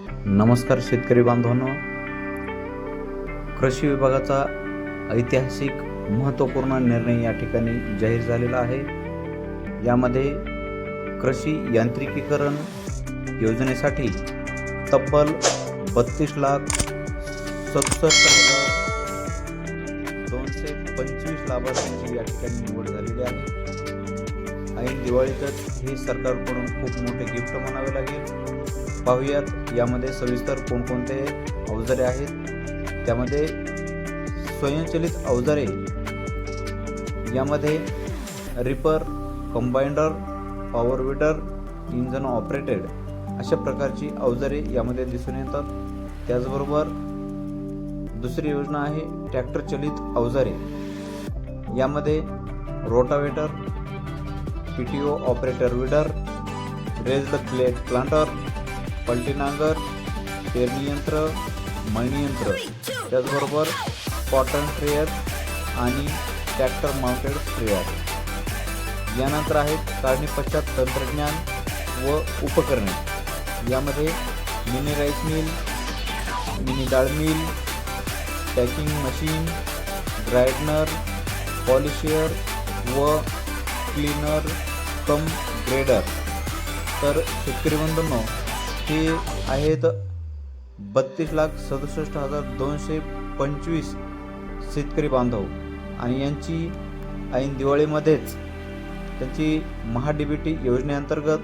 नमस्कार शेतकरी बांधवांनो. कृषी विभागाचा ऐतिहासिक महत्त्वपूर्ण निर्णय या ठिकाणी जाहीर झालेला आहे. यामध्ये कृषी यांत्रिकीकरण योजनेसाठी तब्बल बत्तीस लाख सदुसष्ट हजार दोनशे पंचवीस लाभार्थ्यांची या ठिकाणी निवड झालेली आहे. ऐन दिवाळीतच हे सरकारकडून खूप मोठे गिफ्ट म्हणावे लागेल. पाहूयात. यामध्ये सविस्तर कोणकोणते अवजारे आहेत? त्यामध्ये स्वयंचलित अवजारे यामध्ये reaper combiner power weeder engine operated अशा प्रकारची अवजारे यामध्ये दिसून येतात. त्याचबरोबर दुसरी योजना आहे ट्रॅक्टर चलित अवजारे. यामध्ये rotavator P T O operator weeder raised plate planter पलटी नांगर पेरणी यंत्र मळणी यंत्र. त्याचबरोबर कॉटन स्प्रेअर आणि ट्रॅक्टर माउंटेड स्प्रेअर यानंतर आहेत काढणी पश्चात तंत्रज्ञान व उपकरणे. यामध्ये मिनी राईस मिल मिनी डाळ mill packing machine grinder polisher व क्लीनर कम ग्रेडर तर शेतकरी बंधूंनो हे आहेत बत्तीस लाख सदुसष्ट हजार दोनशे पंचवीस शेतकरी बांधव. आणि यांची ऐन दिवाळीमध्येच त्यांची महाडीबीटी बी टी योजनेअंतर्गत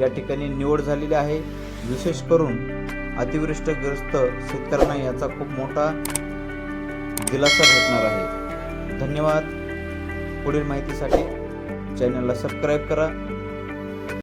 या ठिकाणी निवड झालेली आहे. विशेष करून अतिवृष्टग्रस्त शेतकऱ्यांना याचा खूप मोठा दिलासा भेटणार आहे. धन्यवाद. पुढील माहितीसाठी चॅनलला सबस्क्राईब करा.